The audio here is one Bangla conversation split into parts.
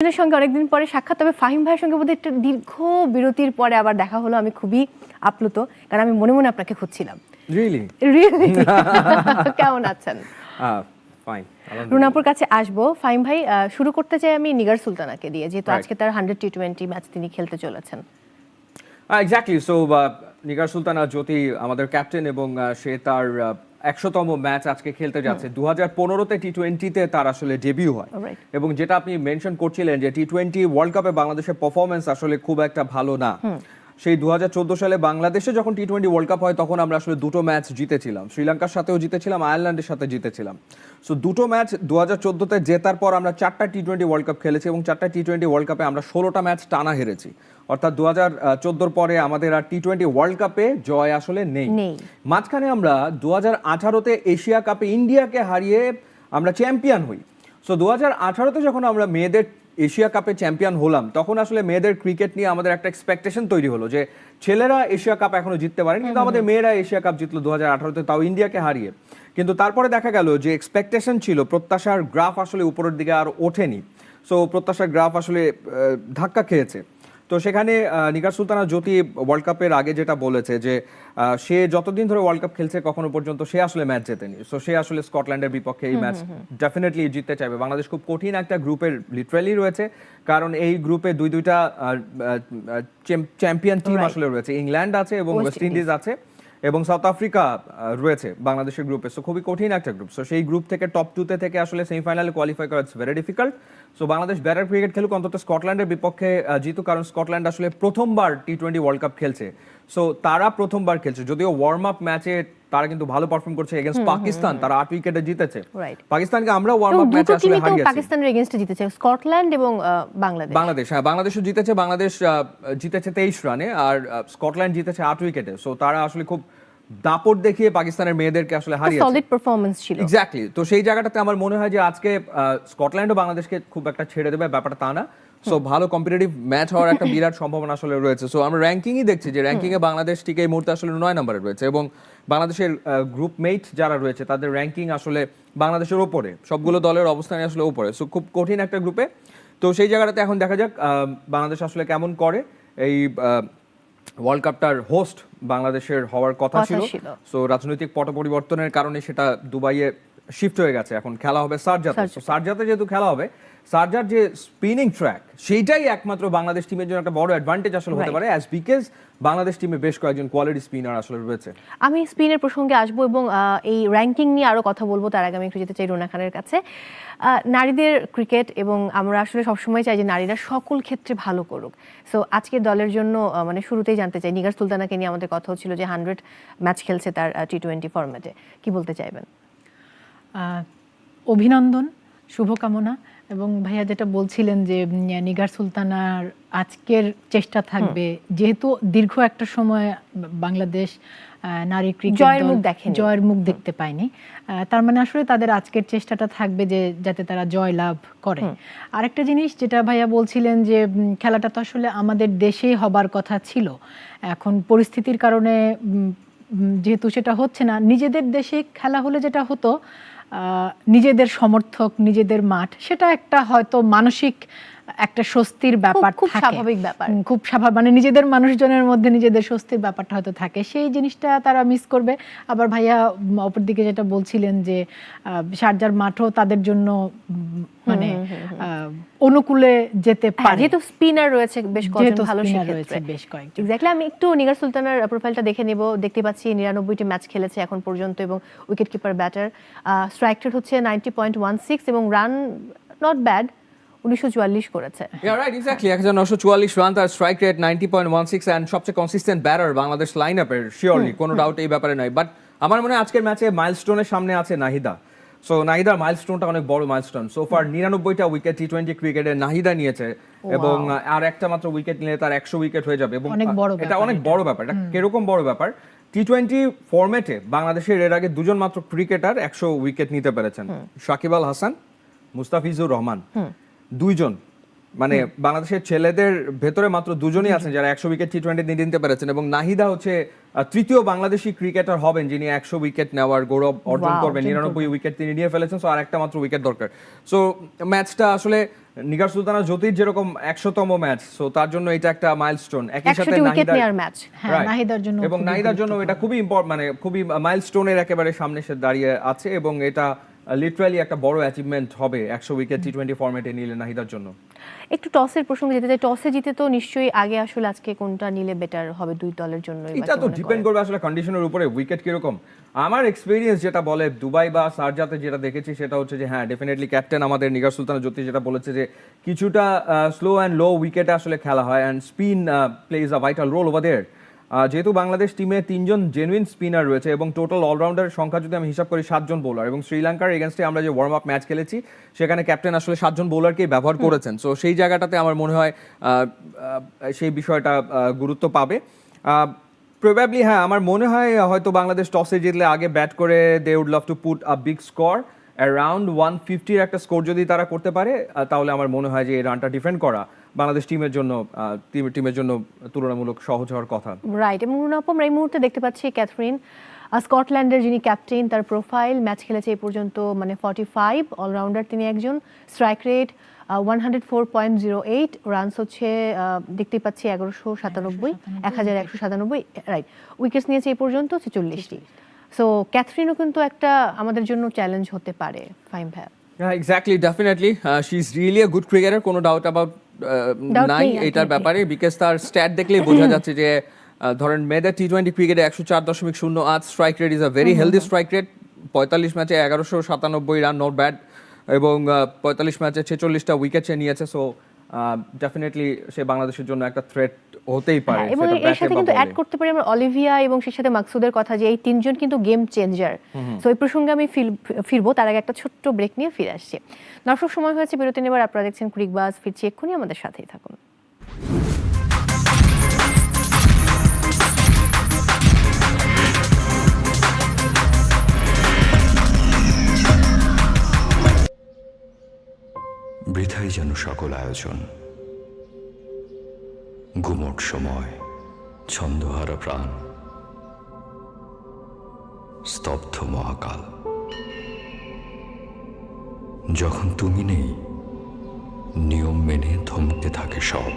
আপনাদের সঙ্গে অনেকদিন পরে সাক্ষাৎ তবে ফাহিম ভাইয়ের সঙ্গে বোধহয় একটা দীর্ঘ বিরতির পরে আবার দেখা হলো আমি খুবই আপ্লুত কারণ আমি মনে মনে আপনাকে খুঁজছিলাম। রিয়েলি? কেমন আছেন? রুনাপুর কাছে আসব। ফাহিম ভাই শুরু করতে চাই আমি নিগার সুলতানাকে দিয়ে যেহেতু আজকে তার হান্ড্রেড টি টোয়েন্টি ম্যাচ তিনি খেলতে চলেছেন। এক্স্যাক্টলি সো নিগার সুলতানা জ্যোতি আমাদের ক্যাপ্টেন এবং সে তার একশোতম ম্যাচ আজকে খেলতে যাচ্ছে। দু হাজার পনেরোতে টি টোয়েন্টিতে তার আসলে ডেবিউ হয়। এবং যেটা আপনি মেনশন করছিলেন যে টি টোয়েন্টি ওয়ার্ল্ড কাপে বাংলাদেশের পারফরমেন্স আসলে খুব একটা ভালো না। সেই দু হাজার চোদ্দ সালে বাংলাদেশে যখন টি টোয়েন্টি ওয়ার্ল্ড কাপ হয় তখন আমরা আসলে দুটো ম্যাচ জিতেছিলাম। শ্রীলঙ্কার সাথেও জিতেছিলাম আয়ারল্যান্ডের সাথে জিতেছিলাম। সো দুটো ম্যাচ দু হাজার চোদ্দোতে জেতার পর আমরা চারটা টি টোয়েন্টি ওয়ার্ল্ড কাপ খেলেছি এবং চারটা টি টোয়েন্টি ওয়ার্ল্ড কাপে আমরা ষোলোটা ম্যাচ টানা হেরেছি। অর্থাৎ দু হাজার চোদ্দোর পরে আমাদের আর টি টোয়েন্টি ওয়ার্ল্ড কাপে জয় আসলে নেই। নেই। মাঝখানে আমরা দু হাজার আঠারোতে এশিয়া কাপে ইন্ডিয়াকে হারিয়ে আমরা চ্যাম্পিয়ন হই। সো দু হাজার আঠারোতে যখন আমরা মেয়েদের এশিয়া কাপে চ্যাম্পিয়ন হলাম তখন আসলে মেয়েদের ক্রিকেট নিয়ে আমাদের একটা এক্সপেকটেশন তৈরি হলো যে ছেলেরা এশিয়া কাপ এখনও জিততে পারেনি কিন্তু আমাদের মেয়েরা এশিয়া কাপ জিতলো দু হাজার আঠারোতে তাও ইন্ডিয়াকে হারিয়ে। কিন্তু তারপরে দেখা গেল যে এক্সপেকটেশন ছিল প্রত্যাশার গ্রাফ আসলে উপরের দিকে আর ওঠেনি। সো প্রত্যাশার গ্রাফ আসলে ধাক্কা খেয়েছে। তো সেখানে নিকার সুলতানা জ্যোতি ওয়ার্ল্ড কাপের আগে যেটা বলেছে যে সে যতদিন ধরে ওয়ার্ল্ড কাপ খেলছে কখনো পর্যন্ত সে আসলে ম্যাচ জেতেনি। সো সে আসলে স্কটল্যান্ডের বিপক্ষে এই ম্যাচ ডেফিনেটলি জিততে চাইবে। বাংলাদেশ খুব কঠিন একটা গ্রুপের লিটারালি রয়েছে কারণ এই গ্রুপে দুই দুইটা চ্যাম্পিয়ন টিম আসলে রয়েছে। ইংল্যান্ড আছে এবং ওয়েস্ট ইন্ডিজ আছে। এবং সাউথ আফ্রিকা রয়েছে বাংলাদেশের গ্রুপে সো খুবই কঠিন একটা গ্রুপ সো সেই গ্রুপ থেকে টপ টুতে থেকে আসলে সেমিফাইনালে কোয়ালিফাই করা it's very difficult so Bangladesh batter cricket খেলুক, অন্তত স্কটল্যান্ডের বিপক্ষে জিতু কারণ স্কটল্যান্ড আসলে প্রথমবার টি টোয়েন্টি ওয়ার্ল্ড কাপ খেলছে। সো তারা প্রথমবার খেলছে। যদিও ওয়ার্ম আপ ম্যাচে তারা কিন্তু ভালো পারফর্ম করছে এগেনস্ট পাকিস্তান তারা আট উইকেটে জিতেছে. পাকিস্তানকে আমরা ওয়ার্ম আপ ম্যাচে আসলে হারিয়েছি। পাকিস্তানের এগেনস্টে জিতেছে। স্কটল্যান্ড এবং বাংলাদেশ বাংলাদেশ হ্যাঁ বাংলাদেশও জিতেছে। বাংলাদেশ জিতেছে তেইশ রানে আর স্কটল্যান্ড জিতেছে আট উইকেটে সো তারা আসলে খুব দাপট দেখিয়ে পাকিস্তানের মেয়েদেরকে আসলে হারিয়েছে। সলিড পারফরমেন্স ছিল। এক্স্যাক্টলি তো সেই জায়গাটাতে আমার মনে হয় যে আজকে আহ, ও বাংলাদেশকে খুব একটা ছেড়ে দেবে ব্যাপারটা তা না। সো ভালো কম্পিটিটিভ ম্যাচ হওয়ার একটা বিরাট সম্ভাবনা আসলে রয়েছে। সো আমরা র্যাঙ্কিংই দেখছি যে র্যাঙ্কিং এ বাংলাদেশ ঠিক এই মুহূর্তে আসলে নয় নম্বরে রয়েছে এবং বাংলাদেশের গ্রুপ মেট যারা রয়েছে তাদের র্যাঙ্কিং আসলে বাংলাদেশের ওপরে। সবগুলো দলের অবস্থানে আসলে ওপরে। সো খুব কঠিন একটা গ্রুপে তো সেই জায়গাটাতে এখন দেখা যাক বাংলাদেশ আসলে কেমন করে। এই ওয়ার্ল্ড কাপটার হোস্ট বাংলাদেশের হওয়ার কথা ছিল। সো রাজনৈতিক পট পরিবর্তনের কারণে সেটা দুবাইয়ে শিফট হয়ে গেছে। এখন খেলা হবে সারজাতে। সারজাতে যেহেতু খেলা হবে সারজার যে স্পিনিং ট্র্যাক সেইটাই একমাত্র বাংলাদেশ টিমের জন্য একটা বড় অ্যাডভান্টেজ আসলে হতে পারে অ্যাজ বিকজ বাংলাদেশ টিমে বেশ কয়েকজন কোয়ালিটি স্পিনার আসলে রয়েছে। আমি স্পিনের প্রসঙ্গে আসব এবং এই র্যাঙ্কিং নিয়ে আরও কথা বলব তার আগে আমি একটু যেতে চাই রুনা খানের কাছে। নারীদের ক্রিকেট এবং আমরা আসলে সবসময় চাই যে নারীরা সকল ক্ষেত্রে ভালো করুক। সো আজকের দলের জন্য মানে শুরুতেই জানতে চাই নিগার সুলতানাকে নিয়ে আমাদের কথা হচ্ছিল যে হান্ড্রেড ম্যাচ খেলছে তার টি টোয়েন্টি ফরম্যাটে কি বলতে চাইবেন? অভিনন্দন শুভকামনা। এবং ভাইয়া যেটা বলছিলেন যে নিগার সুলতানার আজকের চেষ্টা থাকবে। যেহেতু দীর্ঘ একটা সময় বাংলাদেশ নারী ক্রিকেট জয়ের মুখ দেখেনি। জয়ের মুখ দেখতে পায়নি। তার মানে আসলে তাদের আজকের চেষ্টাটা থাকবে যে যাতে তারা জয় লাভ করে। আরেকটা জিনিস যেটা ভাইয়া বলছিলেন যে খেলাটা তো আসলে আমাদের দেশেই হবার কথা ছিল। এখন পরিস্থিতির কারণে যেহেতু সেটা হচ্ছে না নিজেদের দেশে খেলা হলে যেটা হতো নিজেদের সমর্থক নিজেদের মাঠ সেটা একটা হয়তো মানসিক একটা স্বস্তির ব্যাপার খুব স্বাভাবিক ব্যাপার। খুব স্বাভাবিক মানে নিজেদের মানুষজনের মধ্যে নিজেদের স্বস্তির ব্যাপারটা হয়তো থাকে। সেই জিনিসটা তারা মিস করবে। আবার ভাইয়া উম, অপরদিকে যেটা বলছিলেন যে আহ, শারজার মাঠও তাদের জন্য মানে অনুকূলে যেতে হ্যাঁ, পারে। যেহেতু স্পিনার রয়েছে বেশ কয়েকজন ভালো রয়েছে বেশ কয়েকজন। এক্স্যাক্টলি আমি একটু নিগার সুলতানার প্রোফাইলটা দেখে নেব। দেখতে পাচ্ছি নিরানব্বইটি ম্যাচ খেলেছে এখন পর্যন্ত এবং wicket keeper batter strike rate হচ্ছে নাইনটি পয়েন্ট ওয়ান সিক্স এবং রান নট ব্যাড উনিশশো চুয়াল্লিশ করেছে। রাইট এক্স্যাক্টলি এক হাজার নশো চুয়াল্লিশ রান তার strike rate ninety point one six and সবচেয়ে কনসিস্টেন্ট ব্যাটার বাংলাদেশ লাইন আপের শিওরলি কোনো ডাউট এই ব্যাপারে নাই বাট আমার মনে হয় আজকের ম্যাচে মাইলস্টোনের সামনে আছে নাহিদা। সো নাহিদার মাইলস্টোনটা অনেক বড় মাইলস্টোন সো ফার নিরানব্বইটা উইকেট টি টোয়েন্টি ক্রিকেটে নাহিদা নিয়েছে। এবং আর একটা মাত্র উইকেট নিলে তার একশো উইকেট হয়ে যাবে। এবং এটা অনেক বড় ব্যাপার এটা কীরকম বড় ব্যাপার? টি টোয়েন্টি ফরম্যাটে বাংলাদেশের এর আগে দুজন মাত্র ক্রিকেটার একশো উইকেট নিতে পেরেছেন। সাকিব আল হাসান মুস্তাফিজুর রহমান। দুইজন। মানে বাংলাদেশের ছেলেদের ভেতরে মাত্র দুজনই আছেন যারা একশো উইকেট টি টোয়েন্টি নিতে পেরেছেন এবং নাহিদা হচ্ছে তৃতীয় বাংলাদেশি ক্রিকেটার হবেন যিনি একশো উইকেট নেওয়ার গৌরব অর্জন করবেন। নিরানব্বই উইকেট তিনি নিয়ে ফেলেছেন সো আর একটা মাত্র উইকেট দরকার। সো ম্যাচটা আসলে নিগার সুলতানা জ্যোতির যেরকম একশোতম ম্যাচ সো তার জন্য এটা একটা মাইলস্টোন একই সাথে ম্যাচ হ্যাঁ Right. নাহিদার জন্য এবং নাহিদার জন্য এটা খুবই ইম্পর্ট মানে খুবই মাইলস্টোনের একেবারে সামনে সে দাঁড়িয়ে আছে এবং এটা লিটারালি একটা বড় অ্যাচিভমেন্ট হবে একশো উইকেট টি টোয়েন্টি ফর্মেটে নিলে নাহিদার জন্য। একটু টসের প্রসঙ্গে যেতে চাই। টসে জিতে তো নিশ্চয়ই আগে আসলে আজকে কোনটা নিলে বেটার হবে দুই দলের জন্য এটা তো ডিপেন্ড করবে আসলে কন্ডিশনের উপরে। উইকেট কীরকম? আমার এক্সপিরিয়েন্স যেটা বলে দুবাই বা সারজাতে যেটা দেখেছি সেটা হচ্ছে যে হ্যাঁ ডেফিনেটলি ক্যাপ্টেন আমাদের নিগার সুলতান জ্যোতি যেটা বলেছে যে কিছুটা স্লো অ্যান্ড লো উইকেটে আসলে খেলা হয়। And spin plays a vital role over there যেহেতু বাংলাদেশ টিমে তিনজন জেনুইন স্পিনার রয়েছে এবং টোটাল অলরাউন্ডারের সংখ্যা যদি আমি হিসাব করি সাতজন বোলার এবং শ্রীলঙ্কার এগেনস্টে আমরা যে ওয়ার্ম আপ ম্যাচ খেলেছি সেখানে ক্যাপ্টেন আসলে সাতজন বোলারকেই ব্যবহার করেছেন। সো সেই জায়গাটাতে আমার মনে হয় সেই বিষয়টা গুরুত্ব পাবে। প্রবাবলি হ্যাঁ আমার মনে হয় হয়তো বাংলাদেশ টসে জিতলে আগে ব্যাট করে they would love to put a big score around one ফিফটির একটা স্কোর যদি তারা করতে পারে তাহলে আমার মনে হয় যে এই রানটা ডিফেন্ড করা। বাংলাদেশ টিমের জন্য টিমের জন্য তুলনামূলক সহজ হওয়ার কথা। রাইট এবং আমরা এই মুহূর্তে দেখতে পাচ্ছি ক্যাথরিন স্কটল্যান্ডের যিনি ক্যাপ্টেন তার প্রোফাইল ম্যাচ খেলেছে এই পর্যন্ত মানে ফর্টি ফাইভ অলরাউন্ডার তিনি একজন strike rate one hundred four point zero eight runs হচ্ছে আহ, দেখতেই পাচ্ছি এগারোশো সাতানব্বই এক হাজার একশো সাতানব্বই রাইট উইকেটস নিয়েছে এই পর্যন্ত ছেচল্লিশটি। সো ক্যাথরিনও কিন্তু একটা আমাদের জন্য চ্যালেঞ্জ হতে পারে ফাইম ভাইয়া। হ্যাঁ exactly definitely she is really a good cricketer কোনো ডাউট অ্যাবাউট নাই এটার ব্যাপারে বিকজ তার স্ট্যাট দেখলেই বোঝা যাচ্ছে যে ধরেন মেয়েদের টি টোয়েন্টি ক্রিকেটে একশো চার দশমিক শূন্য আট strike rate is a very healthy strike rate পঁয়তাল্লিশ ম্যাচে এগারোশো সাতানব্বই রান নট ব্যাড এবং পঁয়তাল্লিশ ম্যাচে ছেচল্লিশটা উইকেট সে নিয়েছে সো ডেফিনেটলি সে বাংলাদেশের জন্য একটা থ্রেট হতেই পারে হ্যাঁ, এবং এর সাথে কিন্তু অ্যাড করতে পারি আমরা অলিভিয়া এবং সেই সাথে মাকসুদের কথা যে এই তিনজন কিন্তু গেম চেঞ্জার তো এই প্রসঙ্গে আমি ফিরবো তার আগে একটা ছোট্ট ব্রেক নিয়ে ফিরে আসছি। দর্শক সময় হয়েছে বিরতি নেবার আপনারা দেখছেন ক্রিকবাজ ফিরছি এক্ষুনি আমাদের সাথেই থাকুন। বৃথাই যেন সকল আয়োজন। গুমট সময়, ছন্দহারা প্রাণ। স্তব্ধ মহাকাল। যখন তুমি নেই, নিয়ম মেনে থমকে থাকে সব।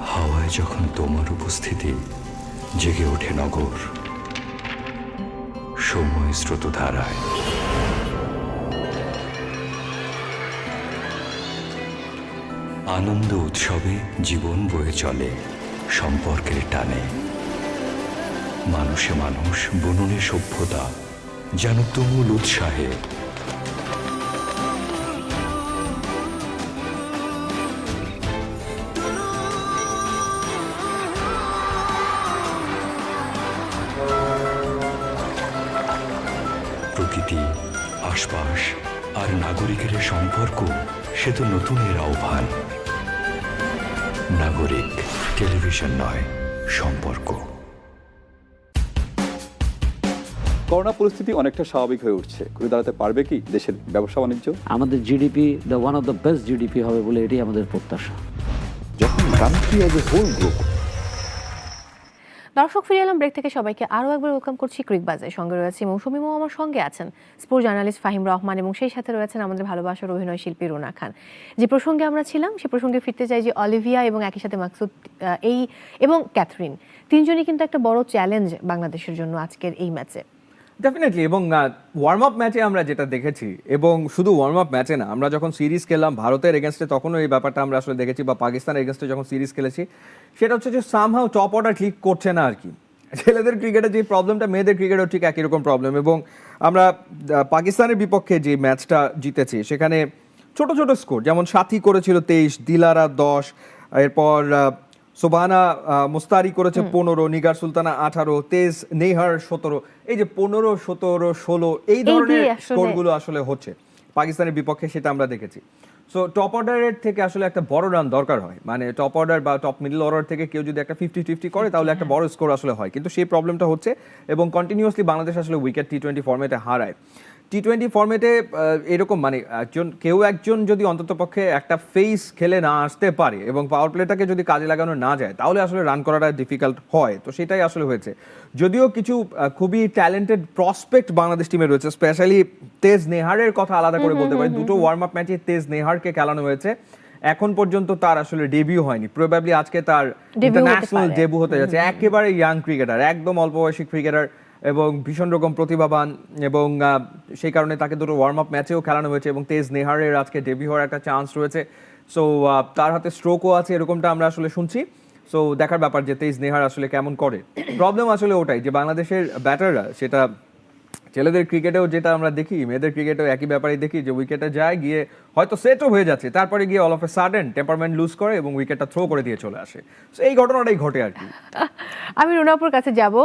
হাওয়ায় যখন তোমার উপস্থিতি জেগে ওঠে নগর সময় স্রোতধারায়। আনন্দ উৎসবে জীবন বয়ে চলে সম্পর্কের টানে। মানুষে মানুষ, বননে সভ্যতা, যেন তুমুল উৎসাহে আর নাগরিকের সম্পর্ক সে তো নতুনের আহ্বান। নাগরিক টেলিভিশন নয় সম্পর্ক। করোনা পরিস্থিতি অনেকটা স্বাভাবিক হয়ে উঠছে। ঘুরে দাঁড়াতে পারবে কি দেশের ব্যবসা বাণিজ্য? আমাদের GDP the one of the best GDP হবে বলে এটাই আমাদের প্রত্যাশা। যখন country as a whole group দর্শক ফিরে এলাম ব্রেক থেকে। সবাইকে আরও একবার ওয়েলকাম করছি ক্রিক বাজে সঙ্গে রয়েছে মৌসুমি মো আমার সঙ্গে আছেন স্পোর্ট জার্নালিস্ট ফাহিম রহমান এবং সেই সাথে রয়েছেন আমাদের ভালোবাসার অভিনয় শিল্পী রুনা খান। যে প্রসঙ্গে আমরা ছিলাম, সে প্রসঙ্গে ফিরতে চাই যে অলিভিয়া এবং একই সাথে মাকসুদ এই এবং ক্যাথরিন। তিনজনই কিন্তু একটা বড় চ্যালেঞ্জ বাংলাদেশের জন্য আজকের এই ম্যাচে ডেফিনেটলি এবং ওয়ার্ম আপ ম্যাচে আমরা যেটা দেখেছি, এবং শুধু ওয়ার্ম আপ ম্যাচে না, আমরা যখন সিরিজ খেললাম ভারতের এগেনস্টে তখনও এই ব্যাপারটা আমরা আসলে দেখেছি, বা পাকিস্তানের এগেনস্টে যখন সিরিজ খেলেছি, সেটা হচ্ছে যে সামহাও টপ অর্ডার ক্লিক করছে না আর কি। ছেলেদের ক্রিকেটে যে প্রবলেমটা মেয়েদের ক্রিকেটেও ঠিক একই রকম প্রবলেম এবং আমরা পাকিস্তানের বিপক্ষে যে ম্যাচটা জিতেছি, সেখানে ছোট ছোট স্কোর যেমন সাথী করেছিল তেইশ, দিলারা দশ, এরপর সোবানা মুস্তারি করেছে পনেরো নিগার সুলতানা আঠারো তেজ নেহার সতেরো। এই যে পনেরো সতেরো ষোলো এই ধরনের স্কোরগুলো আসলে হচ্ছে। পাকিস্তানের বিপক্ষে সেটা আমরা দেখেছি। সো টপ অর্ডারের থেকে আসলে একটা বড় রান দরকার হয়। মানে টপ অর্ডার বা টপ মিডল অর্ডার থেকে কেউ যদি একটা ফিফটি ফিফটি করে তাহলে একটা বড় স্কোর আসলে হয়। কিন্তু সেই প্রবলেমটা হচ্ছে এবং কন্টিনিউয়াসলি বাংলাদেশ আসলে উইকেট টি টোয়েন্টি ফর্মেটে হারায়। টি টোয়েন্টি ফর্মেটে এরকম মানে একজন কেউ একজন যদি অন্ততপক্ষে একটা ফেস খেলে না আসতে পারে এবং পাওয়ার প্লেটাকে যদি কাজে লাগানো না যায় তাহলে আসলে রান করাটা ডিফিকাল্ট হয়। তো সেটাই আসলে হয়েছে। যদিও কিছু খুবই ট্যালেন্টেড প্রসপেক্ট বাংলাদেশ টিমে রয়েছে স্পেশালি তেজ নেহারের কথা আলাদা করে বলতে পারি। দুটো ওয়ার্ম আপ ম্যাচে তেজ নেহারকে খেলানো হয়েছে। এখন পর্যন্ত তার আসলে ডেবিউ হয়নি। প্রবাবলি আজকে তার ইন্টারন্যাশনাল পারে। ডেবু হতে যাচ্ছে। একেবারে ইয়াং ক্রিকেটার একদম অল্প বয়সী ক্রিকেটার এবং ভীষণ রকম প্রতিভাবান এবং সেই কারণে তাকে দুটো ওয়ার্ম আপ ম্যাচেও খেলানো হয়েছে এবং তেজ নেহারের আজকে ডেবি হওয়ার একটা চান্স রয়েছে। সো তার হাতে স্ট্রোকও আছে এরকমটা আমরা আসলে শুনছি। সো দেখার ব্যাপার যে তেজ নেহার আসলে কেমন করে। প্রবলেম আসলে ওটাই যে বাংলাদেশের ব্যাটাররা সেটা ছেলেদের ক্রিকেটেও যেটা আমরা দেখি, মেয়েদের ক্রিকেটেও একই ব্যাপারে দেখি যে উইকেটে যায়, গিয়ে হয়তো সেটও হয়ে যাচ্ছে। তারপরে গিয়ে all of a sudden temperament lose করে এবং উইকেটটা থ্রো করে দিয়ে চলে আসে। সো এই ঘটনাটাই ঘটে আর কি। আমি রুনাপুর কাছে যাব।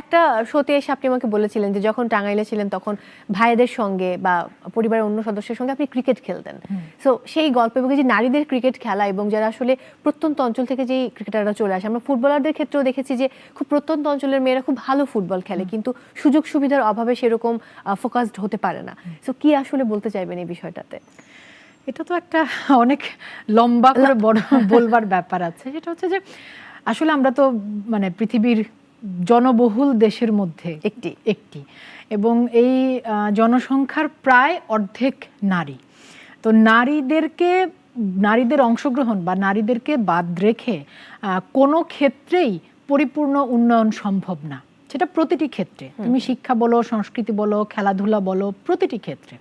একটা শোতে এসে আপনি আমাকে বলেছিলেন যে যখন টাঙ্গাইলে ছিলেন তখন ভাইদের সঙ্গে বা পরিবারের অন্য সদস্যের সঙ্গে আপনি ক্রিকেট খেলতেন। সো সেই গল্প এবং যে নারীদের ক্রিকেট খেলা এবং যারা আসলে প্রত্যন্ত অঞ্চল থেকে যেই ক্রিকেটাররা চলে আসে আমরা ফুটবলারদের ক্ষেত্রেও দেখেছি যে খুব প্রত্যন্ত অঞ্চলের মেয়েরা খুব ভালো ফুটবল খেলে কিন্তু সুযোগ সুবিধার অভাবে সেরকম ফোকাসড হতে পারে না। সো কি আসলে বলতে চাইবেন এই বিষয়টাতে? এটা তো একটা অনেক লম্বা করে বড় বলবার ব্যাপার আছে। সেটা হচ্ছে যে আসলে আমরা তো মানে পৃথিবীর জনবহুল দেশের মধ্যে একটি। একটি। এবং এই জনসংখ্যার প্রায় অর্ধেক নারী। তো নারীদেরকে নারীদের অংশগ্রহণ বা নারীদেরকে বাদ রেখে আহ, কোনো ক্ষেত্রেই পরিপূর্ণ উন্নয়ন সম্ভব না। সেটা প্রতিটি ক্ষেত্রে। তুমি শিক্ষা বলো সংস্কৃতি বলো খেলাধুলা বলো প্রতিটি ক্ষেত্রে।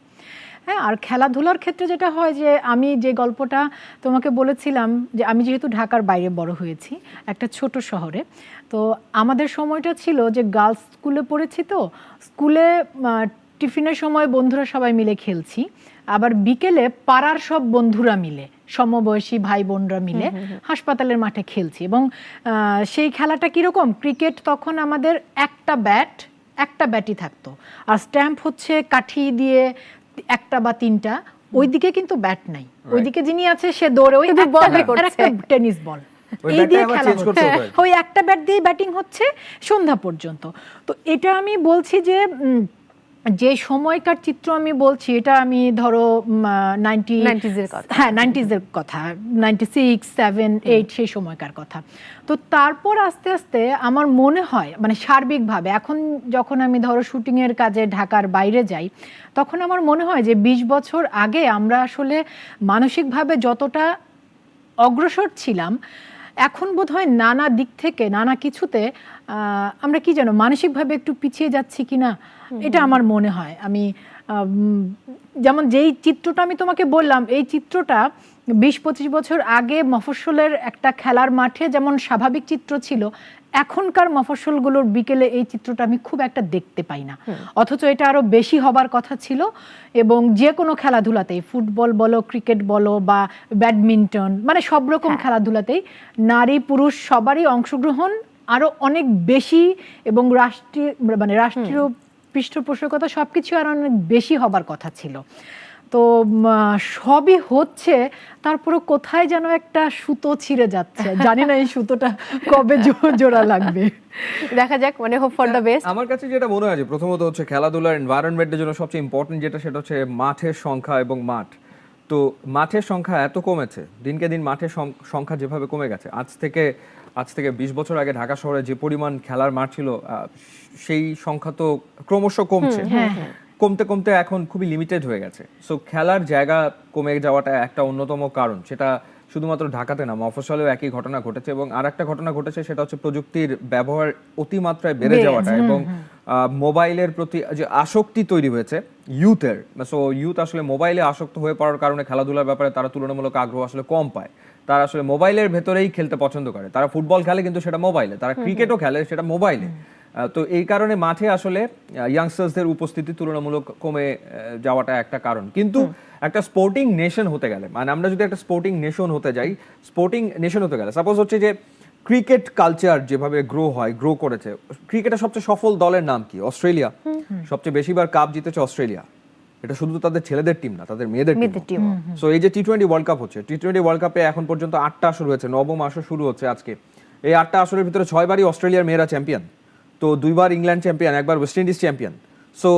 হ্যাঁ আর খেলাধুলার ক্ষেত্রে যেটা হয় যে আমি যে গল্পটা তোমাকে বলেছিলাম যে আমি যেহেতু ঢাকার বাইরে বড় হয়েছি একটা ছোট শহরে তো আমাদের সময়টা ছিল যে গার্লস স্কুলে পড়েছি তো স্কুলে টিফিনের সময় বন্ধুরা সবাই মিলে খেলছি আবার বিকেলে পাড়ার সব বন্ধুরা মিলে সমবয়সী ভাই বোনরা মিলে হাসপাতালের মাঠে খেলছি এবং সেই খেলাটা কীরকম? ক্রিকেট তখন আমাদের একটা ব্যাট একটা ব্যাটই থাকতো। আর স্ট্যাম্প হচ্ছে কাঠি দিয়ে একটা বা তিনটা ওইদিকে কিন্তু ব্যাট নাই। ওইদিকে যিনি আছে সে দৌড়ে ওই একটা টেনিস বল। এই দিয়ে খেলা হচ্ছে। কি। ওই একটা ব্যাট দিয়ে ব্যাটিং হচ্ছে সন্ধ্যা পর্যন্ত। তো এটা আমি বলছি যে যে সময়কার চিত্র আমি বলছি এটা আমি ধরো নাইনটি 90s কথা। হ্যাঁ নাইনটিজের কথা। নাইনটি সিক্স সেভেন এইট সেই সময়কার কথা। তো তারপর আস্তে আস্তে আমার মনে হয় মানে সার্বিকভাবে এখন যখন আমি ধরো শুটিংয়ের কাজে ঢাকার বাইরে যাই তখন আমার মনে হয় যে বিশ বছর আগে আমরা আসলে মানসিকভাবে যতটা অগ্রসর ছিলাম এখন বোধ হয় নানা দিক থেকে নানা কিছুতে আহ, আমরা কি যেন মানসিকভাবে একটু পিছিয়ে যাচ্ছি কিনা এটা আমার মনে হয়। আমি যেমন যেই চিত্রটা আমি তোমাকে বললাম এই চিত্রটা বিশ পঁচিশ বছর আগে মফস্বলের একটা খেলার মাঠে যেমন স্বাভাবিক চিত্র ছিল এখনকার মফস্বলগুলোর বিকেলে এই চিত্রটা আমি খুব একটা দেখতে পাই না। অথচ এটা আরও বেশি হবার কথা ছিল এবং যে কোনো খেলাধুলাতেই ফুটবল বলো ক্রিকেট বলো বা ব্যাডমিন্টন মানে সব রকম খেলাধুলাতেই নারী পুরুষ সবারই অংশগ্রহণ আরও অনেক বেশি এবং রাষ্ট্রীয় মানে রাষ্ট্রীয় পৃষ্ঠপোষকতা সবকিছু আরও অনেক বেশি হবার কথা ছিল। তো সবই হচ্ছে তারপরে কোথায় যেন একটা সুতো ছিঁড়ে যাচ্ছে। জানি না এই সুতোটা কবে জোড়া লাগবে। দেখা যাক মানে হোপ ফর দ্য বেস্ট আমার কাছে যেটা মনে হয় যে প্রথমত হচ্ছে খেলাধুলার এনভায়রনমেন্টের জন্য সবচেয়ে ইম্পর্টেন্ট যেটা সেটা হচ্ছে মাঠের সংখ্যা এবং মাঠ। তো মাঠের সংখ্যা এত কমেছে দিনকে দিন মাঠের সং- সংখ্যা যেভাবে কমে গেছে আজ থেকে আজ থেকে বিশ বছর আগে ঢাকা শহরে যে পরিমাণ খেলার মাঠ ছিল সেই সংখ্যা তো ক্রমশ কমছে। কমতে কমতে এখন খুবই লিমিটেড হয়ে গেছে। সো খেলার জায়গা কমে যাওয়াটা একটা অন্যতম কারণ। সেটা শুধুমাত্র ঢাকাতে না মফসলেও একই ঘটনা ঘটেছে এবং আর একটা ঘটনা ঘটেছে সেটা হচ্ছে প্রযুক্তির ব্যবহার অতিমাত্রায় বেড়ে যাওয়াটা এবং মোবাইলের প্রতি যে আসক্তি তৈরি হয়েছে ইউথের সো ইউথ আসলে মোবাইলে আসক্ত হয়ে পড়ার কারণে খেলাধুলার ব্যাপারে তারা তুলনামূলক আগ্রহ আসলে কম পায়। তারা আসলে মোবাইলের ভেতরেই খেলতে পছন্দ করে। তারা ফুটবল খেলে কিন্তু সেটা মোবাইলে তারা ক্রিকেটও খেলে সেটা মোবাইলে। তো এই কারণে মাঠে আসলে ইয়াংস্টার্সদের উপস্থিতি তুলনামূলক কমে যাওয়াটা একটা কারণ। কিন্তু একটা স্পোর্টিং নেশন হতে গেলে মানে আমরা যদি একটা স্পোর্টিং নেশন হতে যাই স্পোর্টিং নেশন হতে গেলে সাপোজ হচ্ছে যে ক্রিকেট কালচার যেভাবে গ্রো হয় গ্রো করেছে ক্রিকেটের সবচেয়ে সফল দলের নাম কি? অস্ট্রেলিয়া। সবচেয়ে বেশিবার কাপ জিতেছে অস্ট্রেলিয়া। এটা শুধু তাদের ছেলেদের টিম না তাদের মেয়েদের টিম সো এই যে টি টোয়েন্টি ওয়ার্ল্ড কাপ হচ্ছে টি টোয়েন্টি ওয়ার্ল্ড কাপে এখন পর্যন্ত আটটা আসর হয়েছে নবম আসর শুরু হচ্ছে আজকে। এই আটটা আসরের ভিতরে ছয়বারই অস্ট্রেলিয়ার মেয়েরা চ্যাম্পিয়ন তো দুইবার ইংল্যান্ড চ্যাম্পিয়ন একবার ওয়েস্ট ইন্ডিজ চ্যাম্পিয়ন সো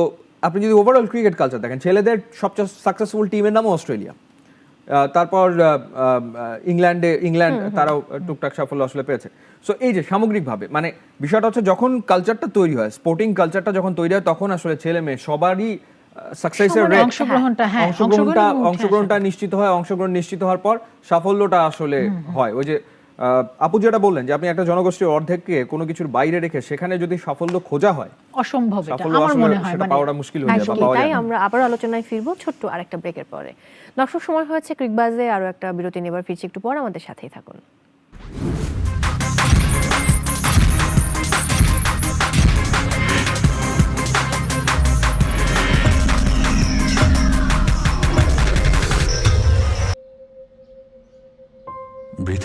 আপনি যদি ওভারঅল ক্রিকেট কালচার দেখেন ছেলেদের সবচেয়ে সাকসেসফুল টিমের নামও অস্ট্রেলিয়া। তারপর ইংল্যান্ডে ইংল্যান্ড তারাও টুকটাক সাফল্য আসলে পেয়েছে। সো এই যে সামগ্রিকভাবে মানে বিষয়টা হচ্ছে যখন কালচারটা তৈরি হয় স্পোর্টিং কালচারটা যখন তৈরি হয় তখন আসলে ছেলে মেয়ে সবারই সাকসেসের রেট অংশগ্রহণটা, হ্যাঁ, অংশগ্রহণটা অংশগ্রহণটা নিশ্চিত হয় অংশগ্রহণ নিশ্চিত হওয়ার পর সাফল্যটা আসলে হয়। ওই যে আপু যেটা বললেন যে আপনি একটা জনগোষ্ঠীর অর্ধেককে কোনো কিছুর বাইরে রেখে সেখানে যদি সাফল্য খোঁজা হয় অসম্ভব এটা সাফল্য আমার মনে হয় সেটা মানে পাওয়াটা মুশকিল হয়ে যায় বা একদমই পাওয়া তাই আমরা আবার আলোচনায় ফিরব ছোট্ট আরেকটা ব্রেকের পরে। দর্শক সময় হয়েছে ক্রিকবাজে আরও একটা বিরতি নেবার ফিরছি একটু পর আমাদের সাথেই থাকুন।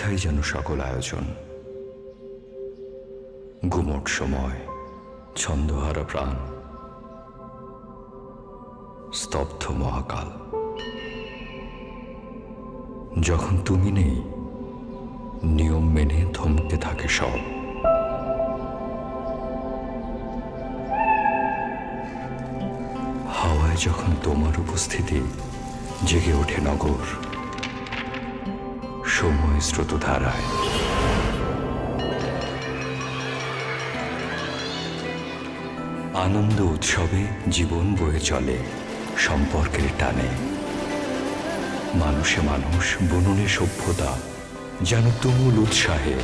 বৃথাই যেন সকল আয়োজন? গুমট সময়, ছন্দহারা প্রাণ, স্তব্ধ মহাকাল। যখন তুমি নেই, নিয়ম মেনে থমকে থাকে সব। হাওয়ায় যখন তোমার উপস্থিতি জেগে ওঠে নগর সময় স্রোতধারায়। আনন্দ উৎসবে জীবন বয়ে চলে সম্পর্কের টানে। মানুষে মানুষ বননে সভ্যতা, যেন তুমুল উৎসাহে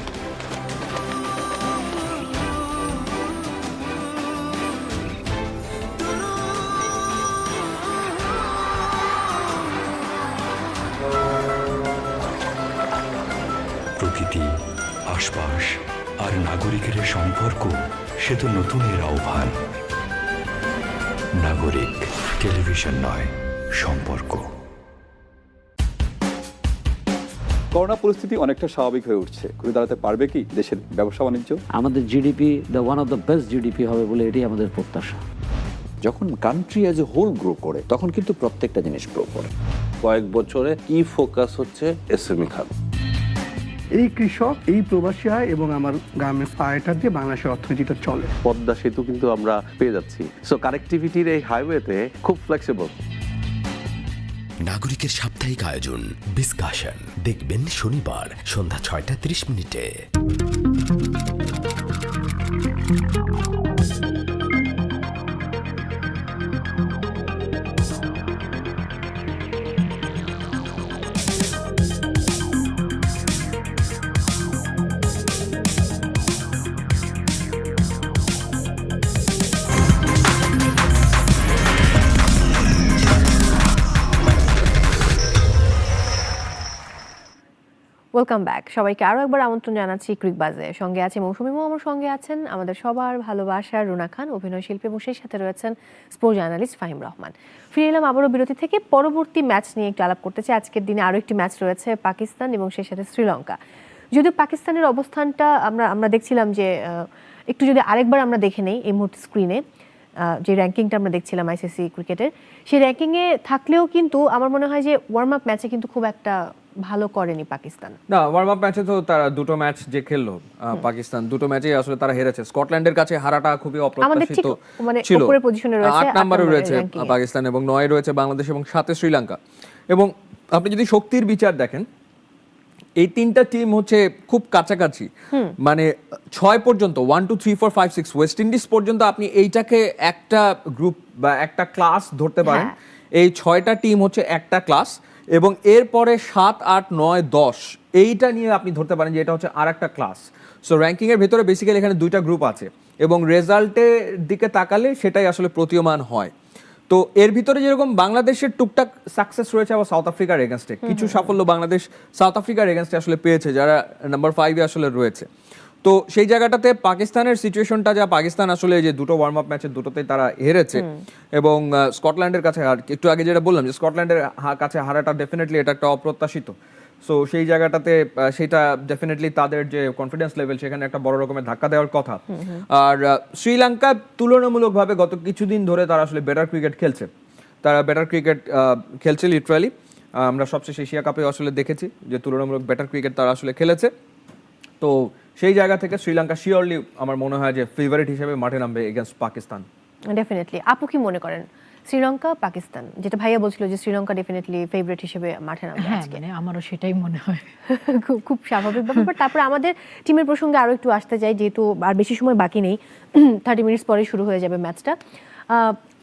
সে তো নতুনের আহ্বান। নাগরিক টেলিভিশন নয় সম্পর্ক। করোনা পরিস্থিতি অনেকটা স্বাভাবিক হয়ে উঠছে। ঘুরে দাঁড়াতে পারবে কি দেশের ব্যবসা বাণিজ্য? আমাদের GDP the one of the best GDP হবে বলে এটাই আমাদের প্রত্যাশা। যখন country as a whole grow করে তখন কিন্তু প্রত্যেকটা জিনিস গ্রো করে। কয়েক বছরে কি ফোকাস হচ্ছে? এসএমই খাত। এই কৃষক এই প্রবাসী আয় এবং আমার গ্রামের আয়টা দিয়ে বাংলাদেশের অর্থনীতিটা চলে। পদ্মা সেতু কিন্তু আমরা পেয়ে যাচ্ছি। সো কানেক্টিভিটির এই হাইওয়েতে খুব ফ্লেক্সিবল নাগরিকের সাপ্তাহিক আয়োজন ডিসকাশন দেখবেন শনিবার সন্ধ্যা ছয়টা ত্রিশ মিনিটে। ওয়েলকাম ব্যাক সবাইকে আরও একবার আমন্ত্রণ জানাচ্ছি ক্রিক বাজে সঙ্গে আছে মৌসুমী মো আমার সঙ্গে আছেন আমাদের সবার ভালোবাসার রুনা খান, অভিনয় শিল্পী এবং সেই সাথে রয়েছেন স্পোর্টস জার্নালিস্ট ফাহিম রহমান। ফিরে এলাম আবারও বিরতি থেকে। পরবর্তী ম্যাচ নিয়ে একটু আলাপ করতে চাই। আজকের দিনে আরও একটি ম্যাচ রয়েছে পাকিস্তান এবং সেই সাথে শ্রীলঙ্কা। যদিও পাকিস্তানের অবস্থানটা আমরা আমরা দেখছিলাম যে একটু যদি আরেকবার আমরা দেখে নেই এই মুহূর্তে স্ক্রিনে যে র্যাঙ্কিংটা আমরা দেখছিলাম আইসিসি ক্রিকেটের সেই র্যাঙ্কিংয়ে থাকলেও কিন্তু আমার মনে হয় যে ওয়ার্ম আপ ম্যাচে কিন্তু খুব একটা ভালো করেনি পাকিস্তান। না ওয়ার্ম আপ ম্যাচে তো তারা দুটো ম্যাচ যে খেললো পাকিস্তান দুটো ম্যাচে আসলে তারা হেরেছে। স্কটল্যান্ডের কাছে হারাটা খুবই অপ্রত্যাশিত মানে ছিল। উপরের পজিশনে রয়েছে, আট আট নম্বরে নম্বরে রয়েছে পাকিস্তান এবং নয় রয়েছে বাংলাদেশ এবং সাথে শ্রীলঙ্কা। এবং আপনি যদি শক্তির বিচার দেখেন এই তিনটা টিম হচ্ছে খুব কাছাকাছি। মানে ছয় পর্যন্ত one two three four five six West Indies পর্যন্ত আপনি এইটাকে একটা গ্রুপ বা একটা ক্লাস ধরতে পারেন। হ্যাঁ। এই ছয়টা টিম হচ্ছে একটা ক্লাস এবং এরপরে সাত আট নয় দশ এইটা নিয়ে আপনি ধরতে পারেন যে এটা হচ্ছে আর একটা ক্লাস সো র্যাঙ্কিং এর ভেতরে বেসিক্যালি এখানে দুইটা গ্রুপ আছে এবং রেজাল্টের দিকে তাকালে সেটাই আসলে প্রতীয়মান হয়। তো এর ভিতরে যেরকম বাংলাদেশের টুকটাক সাকসেস রয়েছে আবার সাউথ আফ্রিকার এগেনস্টে কিছু সাফল্য বাংলাদেশ সাউথ আফ্রিকার এগেনস্টে আসলে পেয়েছে যারা নাম্বার ফাইভে আসলে রয়েছে। তো সেই জায়গাটাতে পাকিস্তানের সিচুয়েশনটা যা পাকিস্তান আসলে যে দুটো ওয়ার্ম আপ ম্যাচের দুটোতেই তারা হেরেছে এবং স্কটল্যান্ডের কাছে একটু আগে যেটা বললাম যে স্কটল্যান্ডের কাছে হারাটা ডেফিনেটলি এটা একটা অপ্রত্যাশিত। সো সেই জায়গাটাতে সেটা ডেফিনেটলি তাদের যে কনফিডেন্স লেভেল সেখানে একটা বড় রকমের ধাক্কা দেওয়ার কথা। আর শ্রীলঙ্কা তুলনামূলকভাবে গত কিছুদিন ধরে তারা আসলে বেটার ক্রিকেট খেলছে। তারা বেটার ক্রিকেট খেলছে লিটারালি আমরা সবশেষ এশিয়া কাপে আসলে দেখেছি যে তুলনামূলক বেটার ক্রিকেট তারা আসলে খেলেছে। তো, সেই জায়গা থেকে শ্রীলঙ্কা শিওরলি আমার মনে হয় যে ফেভারিট হিসেবে মাঠে নামবে এগেনস্ট পাকিস্তান। ডেফিনেটলি আপু কি মনে করেন? শ্রীলঙ্কা পাকিস্তান। যেটা ভাইয়া বলছিল যে শ্রীলঙ্কা ডেফিনেটলি ফেভারিট হিসেবে মাঠে নামবে হ্যাঁ আজকে। মানে আমারও সেটাই মনে হয়। খুব খুব স্বাভাবিক ব্যাপার। তারপরে আমাদের টিমের প্রসঙ্গে আরও একটু আসতে চাই যেহেতু আর বেশি সময় বাকি নেই। থার্টি মিনিটস পরে শুরু হয়ে যাবে ম্যাচটা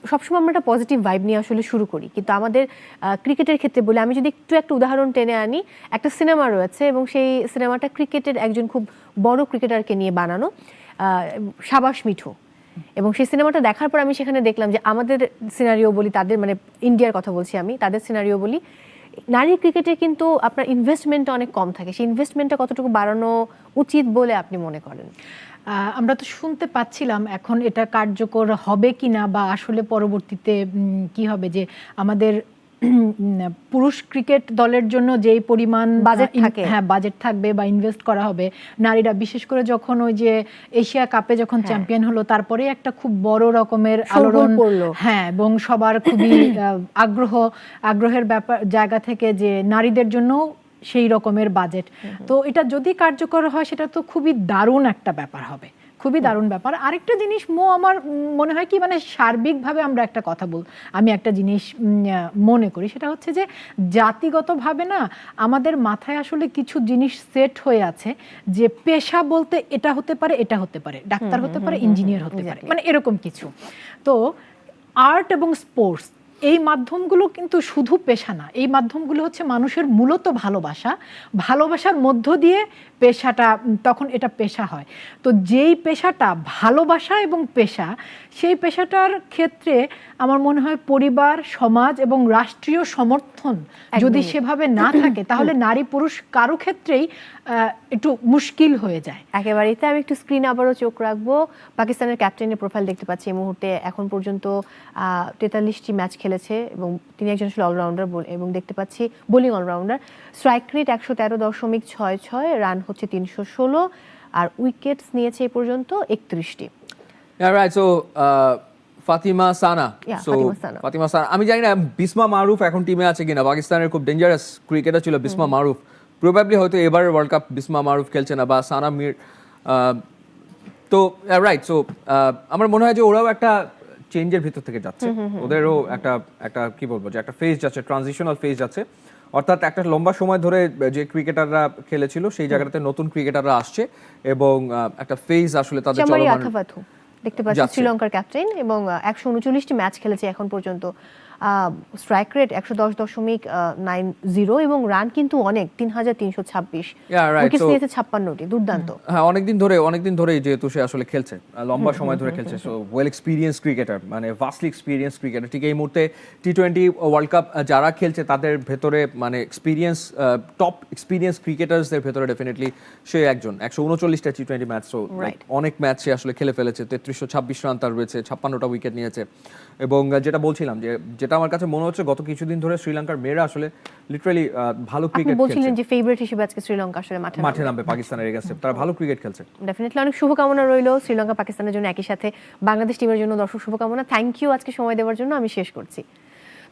সবসময় আমরা একটা পজিটিভ ভাইব নিয়ে আসলে শুরু করি। কিন্তু আমাদের ক্রিকেটের ক্ষেত্রে বলে আমি যদি একটু একটা উদাহরণ টেনে আনি একটা সিনেমা রয়েছে এবং সেই সিনেমাটা ক্রিকেটের একজন খুব বড় ক্রিকেটারকে নিয়ে বানানো। আহ, সাবাস মিঠু। এবং সেই সিনেমাটা দেখার পর আমি সেখানে দেখলাম যে আমাদের সিনারিও বলি, তাদের মানে ইন্ডিয়ার কথা বলছি আমি, তাদের সিনারিও বলি, নারী ক্রিকেটে কিন্তু আপনার ইনভেস্টমেন্টটা অনেক কম থাকে। সেই ইনভেস্টমেন্টটা কতটুকু বাড়ানো উচিত বলে আপনি মনে করেন? আমরা তো শুনতে পাচ্ছিলাম এখন এটা কার্যকর হবে কি না বা আসলে পরবর্তীতে কি হবে যে আমাদের পুরুষ ক্রিকেট দলের জন্য যেই পরিমাণ ইন- থাকে। হ্যাঁ বাজেট থাকবে বা ইনভেস্ট করা হবে নারীরা বিশেষ করে যখন ওই যে এশিয়া কাপে যখন চ্যাম্পিয়ন হলো তারপরে একটা খুব বড় রকমের আলোড়ন। হ্যাঁ এবং সবার খুবই আগ্রহ আগ্রহের ব্যাপার জায়গা থেকে যে নারীদের জন্য সেই রকমের বাজেট তো এটা যদি কার্যকর হয় সেটা তো খুবই দারুণ একটা ব্যাপার হবে খুবই দারুণ ব্যাপার। আরেকটা জিনিস মো আমার মনে হয় কি মানে সার্বিকভাবে আমরা একটা কথা বল আমি একটা জিনিস মনে করি সেটা হচ্ছে যে জাতিগতভাবে না আমাদের মাথায় আসলে কিছু জিনিস সেট হয়ে আছে যে পেশা বলতে এটা হতে পারে এটা হতে পারে ডাক্তার হতে পারে ইঞ্জিনিয়ার হতে পারে মানে এরকম কিছু। তো আর্ট এবং স্পোর্টস এই মাধ্যমগুলো কিন্তু শুধু পেশা না এই মাধ্যমগুলো হচ্ছে মানুষের মূলত ভালোবাসা ভালোবাসার মধ্য দিয়ে পেশাটা তখন এটা পেশা হয়। তো যেই পেশাটা ভালোবাসা এবং পেশা সেই পেশাটার ক্ষেত্রে আমার মনে হয় পরিবার সমাজ এবং রাষ্ট্রীয় সমর্থন যদি সেভাবে না থাকে তাহলে নারী পুরুষ কারও ক্ষেত্রেই একটু মুশকিল হয়ে যায়। একেবারেই। তাই আমি একটু স্ক্রিন আবারও চোখ রাখব। পাকিস্তানের ক্যাপ্টেনের প্রোফাইল দেখতে পাচ্ছি এই মুহূর্তে। এখন পর্যন্ত তেতাল্লিশটি ম্যাচ খেলেছে এবং তিনি একজন আসলে অলরাউন্ডার এবং দেখতে পাচ্ছি বোলিং অলরাউন্ডার স্ট্রাইক রেট একশো তেরো দশমিক ছয় ছয় রান হচ্ছে তিনশো ষোলো আর উইকেটস নিয়েছে এই পর্যন্ত একত্রিশটি. Uh, ফাতিমা সানা। সো ফাতিমা সানা। আমি জানি না বিসমা মারুফ এখন টিমে আছে কিনা পাকিস্তানের খুব ডেঞ্জারাস ক্রিকেটার ছিল বিসমা মারুফ। প্রবাবলি হয়তো এবার ওয়ার্ল্ড কাপ বিসমা মারুফ খেলছে না বা সানা মির আহ, তো রাইট সো আমার মনে হয় যে ওরাও একটা চেঞ্জের ভিতর থেকে যাচ্ছে। ওদেরও একটা একটা কি বলব যে একটা ফেজ যাচ্ছে ট্রানজিশনাল ফেজ যাচ্ছে। অর্থাৎ একটা লম্বা সময় ধরে যে ক্রিকেটাররা খেলেছিল সেই জায়গাটাতে নতুন ক্রিকেটাররা আসছে এবং একটা ফেজ আসলে তাদের চলমান দেখতে পাচ্ছি শ্রীলঙ্কার ক্যাপ্টেন এবং একশো উনচল্লিশটি ম্যাচ খেলেছে এখন পর্যন্ত। স্ট্রাইক রেট একশো দশ দশমিক নাইন জিরো এবং রান কিন্তু অনেক তিন হাজার তিনশো ছাব্বিশ। নিয়েছে ছাপ্পান্নটি দুর্দান্ত। হ্যাঁ অনেকদিন ধরে অনেকদিন ধরেই যেহেতু সে আসলে খেলছে লম্বা সময় ধরে খেলছে সো ওয়েল এক্সপিরিয়েন্স ক্রিকেটার মানে ভাস্টলি এক্সপিরিয়েন্স ক্রিকেটার ঠিক এই মুহূর্তে টি টোয়েন্টি ওয়ার্ল্ড কাপ যারা খেলছে তাদের ভেতরে মানে এক্সপিরিয়েন্স টপ এক্সপিরিয়েন্স ক্রিকেটার্সদের ভেতরে ডেফিনেটলি সে একজন। একশো উনচল্লিশটা টি টোয়েন্টি ম্যাচ সো. অনেক ম্যাচ সে আসলে খেলে ফেলেছে। তেত্রিশশো ছাব্বিশ রান তার রয়েছে ছাপ্পান্নটা উইকেট নিয়েছে। এবং যেটা বলছিলাম যে যেটা আমার কাছে মনে হচ্ছে গত কিছুদিন ধরে শ্রীলঙ্কার মেয়েরা আসলে লিটারালি ভালো ক্রিকেট বলছিলেন যে ফেভারিট হিসেবে আজকে শ্রীলঙ্কা আসলে মাঠে মাঠে নামবে পাকিস্তানের এগেইনস্টে তারা ভালো ক্রিকেট খেলছে। ডেফিনেটলি অনেক শুভকামনা রইল শ্রীলঙ্কা পাকিস্তানের জন্য একই সাথে বাংলাদেশ টিমের জন্য দর্শক শুভকামনা। থ্যাংক ইউ আজকে সময় দেওয়ার জন্য। আমি শেষ করছি।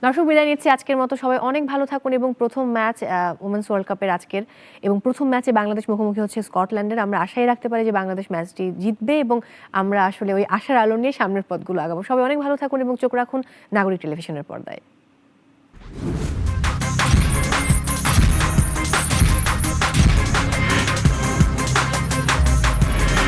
দর্শক, বিদায় নিচ্ছি। আজকের মতো সবাই অনেক ভালো থাকুন এবং প্রথম ম্যাচ ওমেন্স ওয়ার্ল্ড কাপের আজকের এবং প্রথম ম্যাচে বাংলাদেশ মুখোমুখি হচ্ছে স্কটল্যান্ডের। আমরা আশাই রাখতে পারি যে বাংলাদেশ ম্যাচটি জিতবে এবং আমরা আসলে ওই আশার আলো নিয়ে সামনের পথগুলো আগাবো। সবাই অনেক ভালো থাকুন এবং চোখ রাখুন নাগরিক টেলিভিশনের পর্দায়।